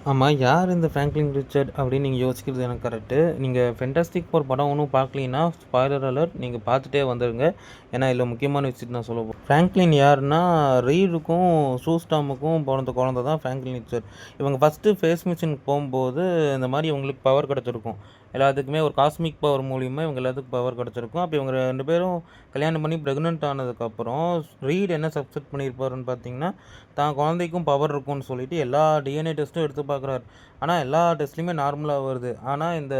ஆமாம் யார் இந்த ஃப்ராங்க்லின் ரிச்சர்ட் அப்படின்னு நீங்கள் யோசிக்கிறது எனக்கு கரெக்டு நீங்கள் ஃபென்டாஸ்டிக் ஃபோர் படம் ஒன்றும் பார்க்கலீன்னா ஸ்பாய்லர் அலர்ட் நீங்கள் பார்த்துட்டே வந்துடுங்க ஏன்னா இதில் முக்கியமான விஷயத்தை நான் சொல்ல போகிறேன் ஃப்ராங்க்லின் யாருன்னா ரீடுக்கும் சூஸ்டாமுக்கும் பிறந்த குழந்த தான் ஃப்ராங்க்லின் ரிச்சர்ட் இவங்க ஃபஸ்ட்டு ஃபேஸ் மிஷினுக்கு போகும்போது இந்த மாதிரி இவங்களுக்கு பவர் கிடச்சிருக்கும். எல்லாத்துக்குமே ஒரு காஸ்மிக் பவர் மூலியமாக இவங்க எல்லாத்துக்கும் பவர் கிடச்சிருக்கும். அப்போ இவங்க ரெண்டு பேரும் கல்யாணம் பண்ணி ப்ரெக்னென்ட் ஆனதுக்கப்புறம் ரீட் என்ன சப்செட் பண்ணியிருப்பாருன்னு பார்த்தீங்கன்னா தான் குழந்தைக்கும் பவர் இருக்கும்னு சொல்லிட்டு எல்லா டிஎன்ஏ டெஸ்ட்டும் எடுத்து பார்க்குறாரு. ஆனால் எல்லா டெஸ்ட்லையுமே நார்மலாக வருது. ஆனால் இந்த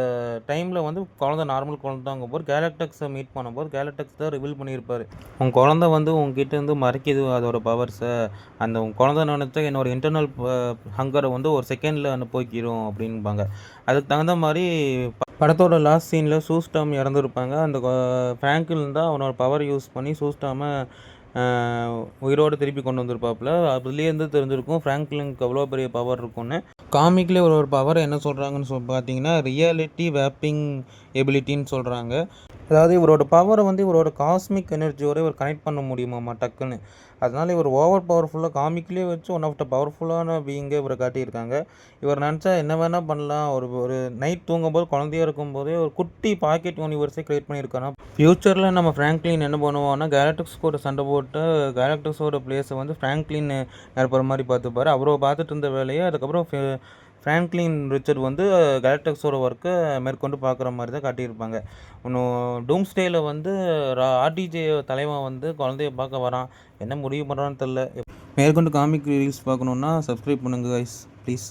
டைமில் வந்து குழந்த நார்மல் குழந்தாங்க போது கேலக்டக்ஸை மீட் பண்ணும்போது கேலக்டக்ஸ் தான் ரிவீல் பண்ணியிருப்பாரு. உன் குழந்த வந்து உங்ககிட்ட இருந்து மறைக்குது அதோட பவர்ஸை அந்த உங்கள் குழந்த நினச்சா என்னோட இன்டர்னல் ஹங்கரை வந்து ஒரு செகண்டில் போய்க்கிறோம் அப்படின்பாங்க. அதுக்கு தகுந்த மாதிரி ப- படத்தோட லாஸ்ட் சீனில் சூஸ்டாம் இறந்துருப்பாங்க. அந்த ஃப்ராங்கில் தான் அவனோட பவர் யூஸ் பண்ணி சூஸ்டாமை உயிரோடு திருப்பி கொண்டு வந்திருப்பாப்புல. அதுலேருந்து தெரிஞ்சிருக்கும் ஃப்ராங்க்லினுக்கு எவ்வளோ பெரிய பவர் இருக்கும்னு. காமிக்லேயே ஒரு ஒரு பவர் என்ன சொல்கிறாங்கன்னு சொல் பார்த்தீங்கன்னா ரியாலிட்டி வேப்பிங் எபிலிட்டின்னு சொல்கிறாங்க அதாவது இவரோட பவரை வந்து இவரோட காஸ்மிக் எனர்ஜியோட இவர் கனெக்ட் பண்ண முடியுமாம்மா டக்குன்னு அதனால் இவர் ஓவர் பவர்ஃபுல்லாக காமிக்லேயே வச்சு ஒன் ஆஃப் த பவர்ஃபுல்லான பீயிங்கே இவரை காட்டியிருக்காங்க. இவர் நினச்சா என்ன வேணால் பண்ணலாம். ஒரு ஒரு நைட் தூங்கும்போது குழந்தையா இருக்கும்போதே ஒரு குட்டி பாக்கெட் யூனிவர்ஸே க்ரியேட் பண்ணியிருக்காங்க ஃப்யூச்சரில் நம்ம ஃப்ராங்க்லின் என்ன பண்ணுவோம்னா கேலக்டிக்ஸ் கூட சண்டை போட்டு கேலக்டிக்ஸோட பிளேஸை வந்து ஃப்ராங்க்லின் நிரப்புற மாதிரி பார்த்துப்பாரு. அவரை பார்த்துட்டு இருந்த வேலையை அதுக்கப்புறம் ஃபே- ஃப்ராங்க்லின் ரிச்சர்ட் வந்து கேலக்டக்ஸோட ஒர்க்கை மேற்கொண்டு பார்க்குற மாதிரி தான் காட்டியிருப்பாங்க. இன்னும் டூம்ஸ்டேயில் வந்து ஆர்டிஜே தலைவன் வந்து குழந்தைய பார்க்க வரான். என்ன முடிவு பண்ணுறான்னு தெரில மேற்கொண்டு காமிக் ரீல்ஸ் பார்க்கணுன்னா சப்ஸ்கிரைப் பண்ணுங்கள் கைஸ் ப்ளீஸ்